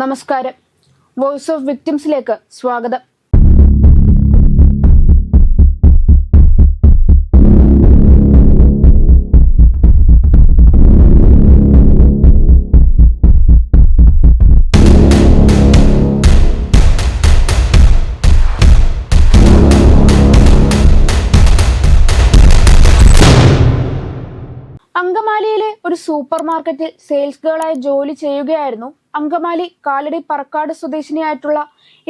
നമസ്കാരം. Voice of വിക്ടിംസിലേക്ക് സ്വാഗതം. അങ്കമാലിയിലെ ഒരു സൂപ്പർ മാർക്കറ്റിൽ സെയിൽസ് ഗേളായി ജോലി ചെയ്യുകയായിരുന്നു അങ്കമാലി കാലടി പറക്കാട് സ്വദേശിനിയായിട്ടുള്ള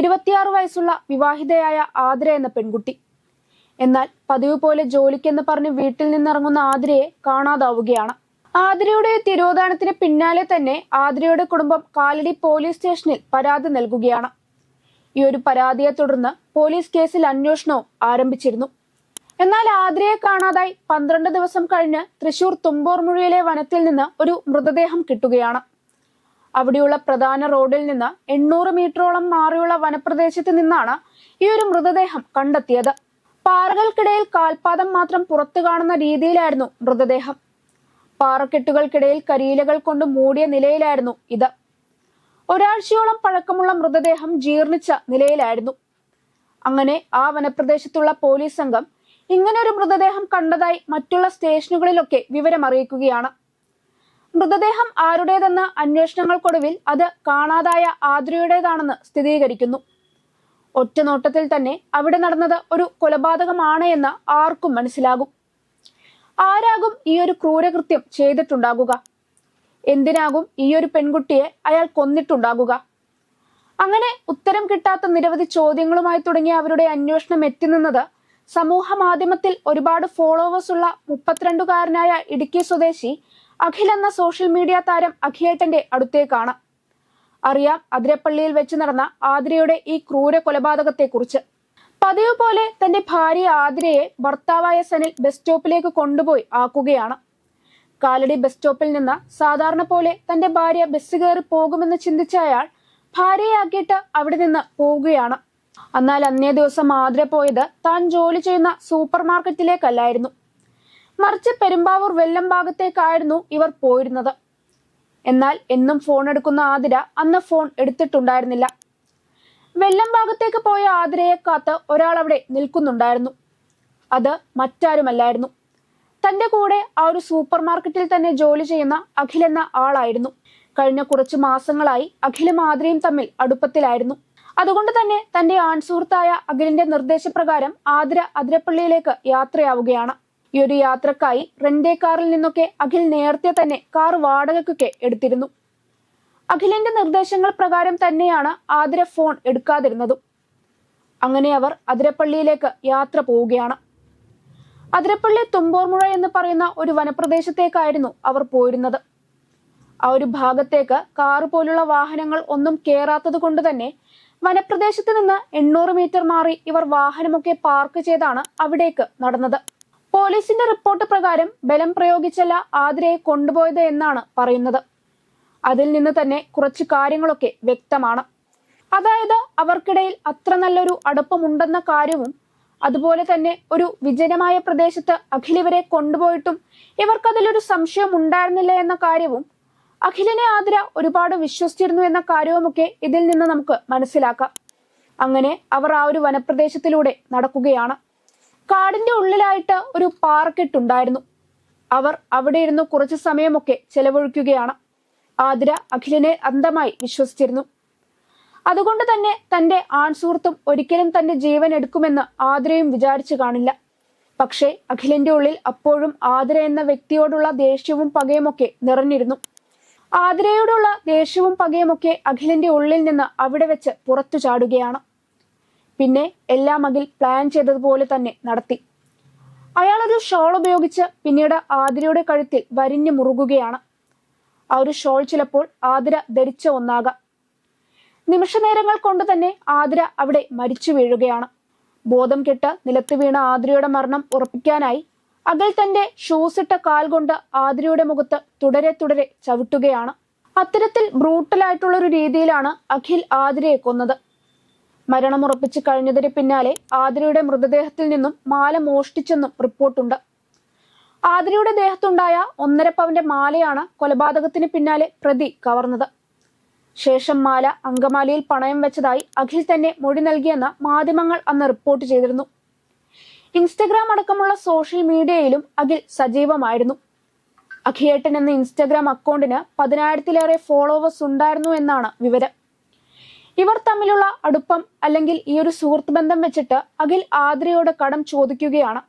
ഇരുപത്തിയാറ് വയസ്സുള്ള വിവാഹിതയായ ആതിര എന്ന പെൺകുട്ടി. എന്നാൽ പതിവ് പോലെ ജോലിക്കെന്ന് പറഞ്ഞ് വീട്ടിൽ നിന്നിറങ്ങുന്ന ആതിരയെ കാണാതാവുകയാണ്. ആതിരയുടെ തിരോധാനത്തിന് പിന്നാലെ തന്നെ ആതിരയുടെ കുടുംബം കാലടി പോലീസ് സ്റ്റേഷനിൽ പരാതി നൽകുകയാണ്. ഈ ഒരു പരാതിയെ തുടർന്ന് പോലീസ് കേസിൽ അന്വേഷണവും ആരംഭിച്ചിരുന്നു. എന്നാൽ ആതിരയെ കാണാതായി പന്ത്രണ്ട് ദിവസം കഴിഞ്ഞ് തൃശൂർ തുമ്പോർമുഴിയിലെ വനത്തിൽ നിന്ന് ഒരു മൃതദേഹം കിട്ടുകയാണ്. അവിടെയുള്ള പ്രധാന റോഡിൽ നിന്ന് എണ്ണൂറ് മീറ്ററോളം മാറിയുള്ള വനപ്രദേശത്ത് നിന്നാണ് ഈ ഒരു മൃതദേഹം കണ്ടെത്തിയത്. പാറകൾക്കിടയിൽ കാൽപാദം മാത്രം പുറത്തു കാണുന്ന രീതിയിലായിരുന്നു മൃതദേഹം. പാറക്കെട്ടുകൾക്കിടയിൽ കരിയിലകൾ കൊണ്ട് മൂടിയ നിലയിലായിരുന്നു ഇത്. ഒരാഴ്ചയോളം പഴക്കമുള്ള മൃതദേഹം ജീർണിച്ച നിലയിലായിരുന്നു. അങ്ങനെ ആ വനപ്രദേശത്തുള്ള പോലീസ് സംഘം ഇങ്ങനെ ഒരു മൃതദേഹം കണ്ടതായി മറ്റുള്ള സ്റ്റേഷനുകളിലൊക്കെ വിവരം അറിയിക്കുകയാണ് മൃതദേഹം ആരുടേതെന്ന അന്വേഷണങ്ങൾക്കൊടുവിൽ അത് കാണാതായ ആതിരയുടേതാണെന്ന് സ്ഥിരീകരിക്കുന്നു. ഒറ്റനോട്ടത്തിൽ തന്നെ അവിടെ നടന്നത് ഒരു കൊലപാതകമാണ് എന്ന് ആർക്കും മനസ്സിലാകും. ആരാകും ഈ ഒരു ക്രൂരകൃത്യം ചെയ്തിട്ടുണ്ടാകുക? എന്തിനാകും ഈ ഒരു പെൺകുട്ടിയെ അയാൾ കൊന്നിട്ടുണ്ടാകുക? അങ്ങനെ ഉത്തരം കിട്ടാത്ത നിരവധി ചോദ്യങ്ങളുമായി തുടങ്ങിയ അവരുടെ അന്വേഷണം എത്തി നിന്നത് സമൂഹ മാധ്യമത്തിൽ ഒരുപാട് ഫോളോവേഴ്സ് ഉള്ള മുപ്പത്തിരണ്ടുകാരനായ ഇടുക്കി സ്വദേശി അഖിൽ എന്ന സോഷ്യൽ മീഡിയ താരം അഖിയേട്ടന്റെ അടുത്തേക്കാണ്. അറിയാം അതിരപ്പള്ളിയിൽ വെച്ച് നടന്ന ആതിരയുടെ ഈ ക്രൂര കൊലപാതകത്തെക്കുറിച്ച്. പതിവ് പോലെ തന്റെ ഭാര്യ ആതിരയെ ഭർത്താവായ സനിൽ ബസ് സ്റ്റോപ്പിലേക്ക് കൊണ്ടുപോയി ആക്കുകയാണ്. കാലടി ബസ് സ്റ്റോപ്പിൽ നിന്ന് സാധാരണ പോലെ തന്റെ ഭാര്യ ബസ് കയറി പോകുമെന്ന് ചിന്തിച്ച അയാൾ ഭാര്യയാക്കിയിട്ട് അവിടെ നിന്ന് പോവുകയാണ്. എന്നാൽ അന്നേ ദിവസം ആതിര പോയത് താൻ ജോലി ചെയ്യുന്ന സൂപ്പർ മാർക്കറ്റിലേക്കല്ലായിരുന്നു മറിച്ച് പെരുമ്പാവൂർ വെല്ലം ഭാഗത്തേക്കായിരുന്നു ഇവർ പോയിരുന്നത്. എന്നാൽ എന്നും ഫോൺ എടുക്കുന്ന ആതിര അന്ന് ഫോൺ എടുത്തിട്ടുണ്ടായിരുന്നില്ല. വെല്ലം ഭാഗത്തേക്ക് പോയ ആതിരയെ കാത്ത് ഒരാൾ അവിടെ നിൽക്കുന്നുണ്ടായിരുന്നു. അത് മറ്റാരുമല്ലായിരുന്നു. തന്റെ കൂടെ ആ ഒരു സൂപ്പർ മാർക്കറ്റിൽ തന്നെ ജോലി ചെയ്യുന്ന അഖിൽ എന്ന ആളായിരുന്നു. കഴിഞ്ഞ കുറച്ച് മാസങ്ങളായി അഖിലും ആതിരയും തമ്മിൽ അടുപ്പത്തിലായിരുന്നു. അതുകൊണ്ട് തന്നെ തന്റെ ആൺസുഹൃത്തായ അഖിലിന്റെ നിർദ്ദേശപ്രകാരം ആതിര അതിരപ്പള്ളിയിലേക്ക് യാത്രയാവുകയാണ്. ഈ ഒരു യാത്രക്കായി റെന്റേ കാറിൽ നിന്നൊക്കെ അഖിൽ നേരത്തെ തന്നെ കാർ വാടകയ്ക്കൊക്കെ എടുത്തിരുന്നു. അഖിലിന്റെ നിർദ്ദേശങ്ങൾ പ്രകാരം തന്നെയാണ് ആതിര ഫോൺ എടുക്കാതിരുന്നതും. അങ്ങനെ അവർ അതിരപ്പള്ളിയിലേക്ക് യാത്ര പോവുകയാണ്. അതിരപ്പള്ളി തുമ്പോർമുഴ എന്ന് പറയുന്ന ഒരു വനപ്രദേശത്തേക്കായിരുന്നു അവർ പോയിരുന്നത്. ആ ഒരു ഭാഗത്തേക്ക് കാറ് പോലുള്ള വാഹനങ്ങൾ ഒന്നും കേറാത്തത് കൊണ്ട് തന്നെ വനപ്രദേശത്ത് നിന്ന് എണ്ണൂറ് മീറ്റർ മാറി ഇവർ വാഹനമൊക്കെ പാർക്ക് ചെയ്താണ് അവിടേക്ക് നടന്നത്. പോലീസിന്റെ റിപ്പോർട്ട് പ്രകാരം ബലം പ്രയോഗിച്ചല്ല ആതിരയെ കൊണ്ടുപോയത് എന്നാണ് പറയുന്നത്. അതിൽ നിന്ന് തന്നെ കുറച്ച് കാര്യങ്ങളൊക്കെ വ്യക്തമാണ്. അതായത് അവർക്കിടയിൽ അത്ര നല്ലൊരു അടുപ്പമുണ്ടെന്ന കാര്യവും അതുപോലെ തന്നെ ഒരു വിജനമായ പ്രദേശത്ത് അഖിലിവരെ കൊണ്ടുപോയിട്ടും ഇവർക്കതിലൊരു സംശയം ഉണ്ടായിരുന്നില്ല എന്ന കാര്യവും അഖിലിനെ ആതിര ഒരുപാട് വിശ്വസിച്ചിരുന്നു എന്ന കാര്യവുമൊക്കെ ഇതിൽ നിന്ന് നമുക്ക് മനസ്സിലാക്കാം. അങ്ങനെ അവർ ആ ഒരു വനപ്രദേശത്തിലൂടെ നടക്കുകയാണ്. കാടിന്റെ ഉള്ളിലായിട്ട് ഒരു പാറക്കെട്ടുണ്ടായിരുന്നു അവർ അവിടെ ഇരുന്ന് കുറച്ചു സമയമൊക്കെ ചെലവഴിക്കുകയാണ്. ആതിര അഖിലിനെ അന്ധമായി വിശ്വസിച്ചിരുന്നു. അതുകൊണ്ട് തന്നെ തന്റെ ആൺസുഹൃത്തും ഒരിക്കലും തന്റെ ജീവൻ എടുക്കുമെന്ന് ആതിരയും വിചാരിച്ചു കാണില്ല. പക്ഷേ അഖിലിന്റെ ഉള്ളിൽ അപ്പോഴും ആതിര എന്ന വ്യക്തിയോടുള്ള ദേഷ്യവും പകയുമൊക്കെ നിറഞ്ഞിരുന്നു. ആതിരയോടുള്ള ദേഷ്യവും പകയുമൊക്കെ അഖിലിന്റെ ഉള്ളിൽ നിന്ന് അവിടെ വെച്ച് പുറത്തു ചാടുകയാണ്. പിന്നെ എല്ലാം അഖിൽ പ്ലാൻ ചെയ്തതുപോലെ തന്നെ നടത്തി. അയാൾ ഒരു ഷോൾ ഉപയോഗിച്ച് പിന്നീട് ആതിരയുടെ കഴുത്തിൽ വരിഞ്ഞു മുറുകുകയാണ്. ആ ഒരു ഷോൾ ചിലപ്പോൾ ആതിര ധരിച്ച ഒന്നാകാം. നിമിഷനേരങ്ങൾ കൊണ്ട് തന്നെ ആതിര അവിടെ മരിച്ചു വീഴുകയാണ്. ബോധം കെട്ട് നിലത്ത് വീണ ആതിരയുടെ മരണം ഉറപ്പിക്കാനായി അകൽ തന്റെ ഷൂസ് ഇട്ട കാൽ കൊണ്ട് ആതിരയുടെ മുഖത്ത് തുടരെ തുടരെ ചവിട്ടുകയാണ്. അത്തരത്തിൽ ബ്രൂട്ടലായിട്ടുള്ള ഒരു രീതിയിലാണ് അഖിൽ ആതിരയെ കൊന്നത്. മരണമുറപ്പിച്ച് കഴിഞ്ഞതിന് പിന്നാലെ ആതിരയുടെ മൃതദേഹത്തിൽ നിന്നും മാല മോഷ്ടിച്ചെന്നും റിപ്പോർട്ടുണ്ട്. ആതിരയുടെ ദേഹത്തുണ്ടായ ഒന്നര പവന്റെ മാലയാണ് കൊലപാതകത്തിന് പിന്നാലെ പ്രതി കവർന്നത്. ശേഷം മാല അങ്കമാലിയിൽ പണയം വെച്ചതായി അഖിൽ തന്നെ മൊഴി നൽകിയെന്ന് മാധ്യമങ്ങൾ അന്ന് റിപ്പോർട്ട് ചെയ്തിരുന്നു. ഇൻസ്റ്റഗ്രാം അടക്കമുള്ള സോഷ്യൽ മീഡിയയിലും അഖിൽ സജീവമായിരുന്നു. അഖിയേട്ടൻ എന്ന ഇൻസ്റ്റഗ്രാം അക്കൗണ്ടിന് പതിനായിരത്തിലേറെ ഫോളോവേഴ്സ് ഉണ്ടായിരുന്നു എന്നാണ് വിവരം. ഇവർ തമ്മിലുള്ള അടുപ്പം അല്ലെങ്കിൽ ഈ ഒരു സുഹൃത്ത് ബന്ധം വെച്ചിട്ട് അഖിൽ ആദ്രയോട് കടം ചോദിക്കുകയാണ്.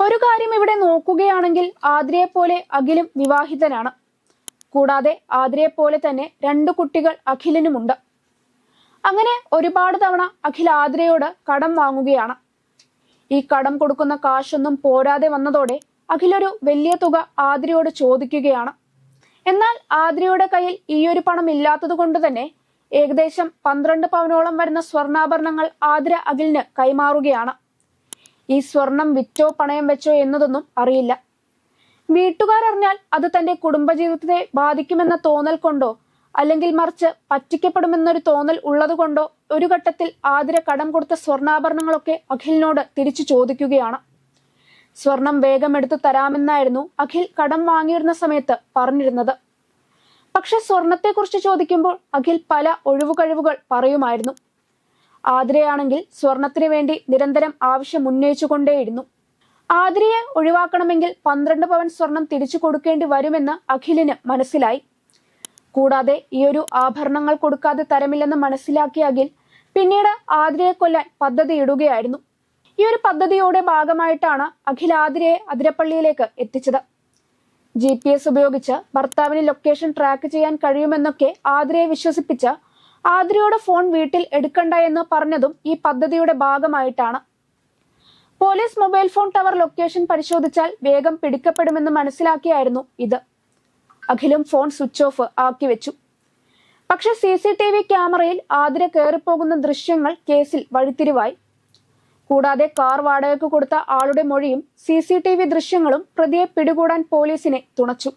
ഒരു കാര്യം ഇവിടെ നോക്കുകയാണെങ്കിൽ ആദ്രയെ പോലെ അഖിലും വിവാഹിതനാണ്. കൂടാതെ ആദ്രയെ പോലെ തന്നെ രണ്ടു കുട്ടികൾ അഖിലിനുമുണ്ട്. അങ്ങനെ ഒരുപാട് തവണ അഖിൽ ആദ്രയോട് കടം വാങ്ങുകയാണ്. ഈ കടം കൊടുക്കുന്ന കാശൊന്നും പോരാതെ വന്നതോടെ അഖിൽ ഒരു വലിയ തുക ആദ്രയോട് ചോദിക്കുകയാണ്. എന്നാൽ ആദ്രയുടെ കയ്യിൽ ഈ ഒരു പണം ഇല്ലാത്തത് കൊണ്ട് തന്നെ ഏകദേശം പന്ത്രണ്ട് പവനോളം വരുന്ന സ്വർണാഭരണങ്ങൾ ആതിര അഖിലിന് കൈമാറുകയാണ്. ഈ സ്വർണം വിറ്റോ പണയം വെച്ചോ എന്നതൊന്നും അറിയില്ല. വീട്ടുകാരറിഞ്ഞാൽ അത് തന്റെ കുടുംബജീവിതത്തെ ബാധിക്കുമെന്ന തോന്നൽ കൊണ്ടോ അല്ലെങ്കിൽ മറിച്ച് പറ്റിക്കപ്പെടുമെന്നൊരു തോന്നൽ ഉള്ളതുകൊണ്ടോ ഒരു ഘട്ടത്തിൽ ആതിര കടം കൊടുത്ത സ്വർണാഭരണങ്ങളൊക്കെ അഖിലിനോട് തിരിച്ചു ചോദിക്കുകയാണ്. സ്വർണം വേഗം എടുത്തു തരാമെന്നായിരുന്നു അഖിൽ കടം വാങ്ങിയിരുന്ന സമയത്ത് പറഞ്ഞിരുന്നത്. പക്ഷെ സ്വർണത്തെക്കുറിച്ച് ചോദിക്കുമ്പോൾ അഖിൽ പല ഒഴിവുകഴിവുകൾ പറയുമായിരുന്നു. ആതിരയാണെങ്കിൽ സ്വർണത്തിന് വേണ്ടി നിരന്തരം ആവശ്യം ഉന്നയിച്ചുകൊണ്ടേയിരുന്നു. ആതിരയെ ഒഴിവാക്കണമെങ്കിൽ പന്ത്രണ്ട് പവൻ സ്വർണം തിരിച്ചു കൊടുക്കേണ്ടി വരുമെന്ന് അഖിലിന് മനസ്സിലായി. കൂടാതെ ഈയൊരു ആഭരണങ്ങൾ കൊടുക്കാതെ തരമില്ലെന്ന് മനസ്സിലാക്കിയ അഖിൽ പിന്നീട് ആതിരയെ കൊല്ലാൻ പദ്ധതിയിടുകയായിരുന്നു ഈ ഒരു പദ്ധതിയുടെ ഭാഗമായിട്ടാണ് അഖിൽ ആതിരയെ അതിരപ്പള്ളിയിലേക്ക് എത്തിച്ചത്. ജി പി എസ് ഉപയോഗിച്ച് ഭർത്താവിന് ലൊക്കേഷൻ ട്രാക്ക് ചെയ്യാൻ കഴിയുമെന്നൊക്കെ ആതിരയെ വിശ്വസിപ്പിച്ച് ആതിരയുടെ ഫോൺ വീട്ടിൽ എടുക്കണ്ട എന്ന് പറഞ്ഞതും ഈ പദ്ധതിയുടെ ഭാഗമായിട്ടാണ്. Police mobile phone tower location പരിശോധിച്ചാൽ വേഗം പിടിക്കപ്പെടുമെന്ന് മനസ്സിലാക്കിയായിരുന്നു ഇത്. അഖിലും ഫോൺ സ്വിച്ച് ഓഫ് ആക്കി വെച്ചു. പക്ഷെ സി സി ടി വി ക്യാമറയിൽ ആതിര കയറിപ്പോകുന്ന ദൃശ്യങ്ങൾ കേസിൽ വഴിത്തിരിവായി. കൂടാതെ കാർ വാടകയ്ക്ക് കൊടുത്ത ആളുടെ മൊഴിയും സി സി ടി വി ദൃശ്യങ്ങളും പ്രതിയെ പിടികൂടാൻ പോലീസിനെ തുണച്ചു.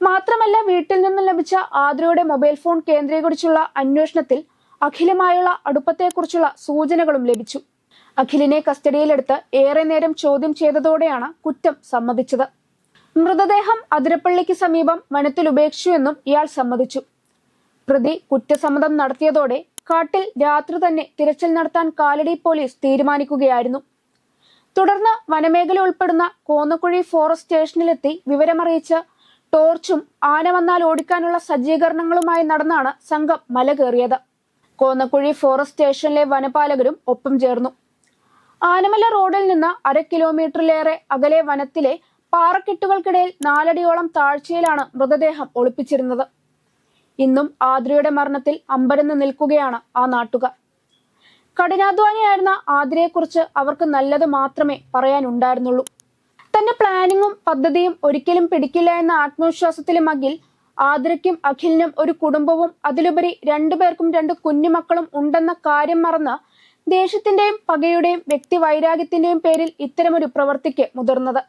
മാത്രമല്ല വീട്ടിൽ നിന്നും ലഭിച്ച ആതിരയുടെ മൊബൈൽ ഫോൺ കേന്ദ്രീകരിച്ചുള്ള അന്വേഷണത്തിൽ അഖിലുമായുള്ള അടുപ്പത്തെക്കുറിച്ചുള്ള സൂചനകളും ലഭിച്ചു. അഖിലിനെ കസ്റ്റഡിയിലെടുത്ത് ഏറെ നേരം ചോദ്യം ചെയ്തതോടെയാണ് കുറ്റം സമ്മതിച്ചത്. മൃതദേഹം അതിരപ്പള്ളിക്ക് സമീപം വനത്തിൽ ഉപേക്ഷിച്ചു എന്നും ഇയാൾ സമ്മതിച്ചു. പ്രതി കുറ്റസമ്മതം നടത്തിയതോടെ കാട്ടിൽ രാത്രി തന്നെ തിരച്ചിൽ നടത്താൻ കാലടി പോലീസ് തീരുമാനിക്കുകയായിരുന്നു. തുടർന്ന് വനമേഖല ഉൾപ്പെടുന്ന കോന്നക്കുഴി ഫോറസ്റ്റ് സ്റ്റേഷനിലെത്തി വിവരമറിയിച്ച് ടോർച്ചും ആന വന്നാൽ ഓടിക്കാനുള്ള സജ്ജീകരണങ്ങളുമായി നടന്നാണ് സംഘം മല കയറിയത്. കോന്നക്കുഴി ഫോറസ്റ്റ് സ്റ്റേഷനിലെ വനപാലകരും ഒപ്പം ചേർന്നു. ആനമല റോഡിൽ നിന്ന് അര കിലോമീറ്ററിലേറെ അകലെ വനത്തിലെ പാറക്കെട്ടുകൾക്കിടയിൽ നാലടിയോളം താഴ്ചയിലാണ് മൃതദേഹം ഒളിപ്പിച്ചിരുന്നത്. ഇന്നും ആതിരയുടെ മരണത്തിൽ അമ്പരന്ന് നിൽക്കുകയാണ് ആ നാട്ടുകാർ. കഠിനാധ്വാനിയായിരുന്ന ആതിരയെക്കുറിച്ച് അവർക്ക് നല്ലത് മാത്രമേ പറയാനുണ്ടായിരുന്നുള്ളൂ. തന്റെ പ്ലാനിങ്ങും പദ്ധതിയും ഒരിക്കലും പിടിക്കില്ല എന്ന ആത്മവിശ്വാസത്തിലും അഖിൽ ആതിരയ്ക്കും അഖിലിനും ഒരു കുടുംബവും അതിലുപരി രണ്ടുപേർക്കും രണ്ട് കുഞ്ഞുമക്കളും ഉണ്ടെന്ന കാര്യം മറന്ന് ദേഷ്യത്തിന്റെയും പകയുടെയും വ്യക്തി വൈരാഗ്യത്തിന്റെയും പേരിൽ ഇത്തരമൊരു പ്രവൃത്തിക്ക് മുതിർന്നത്.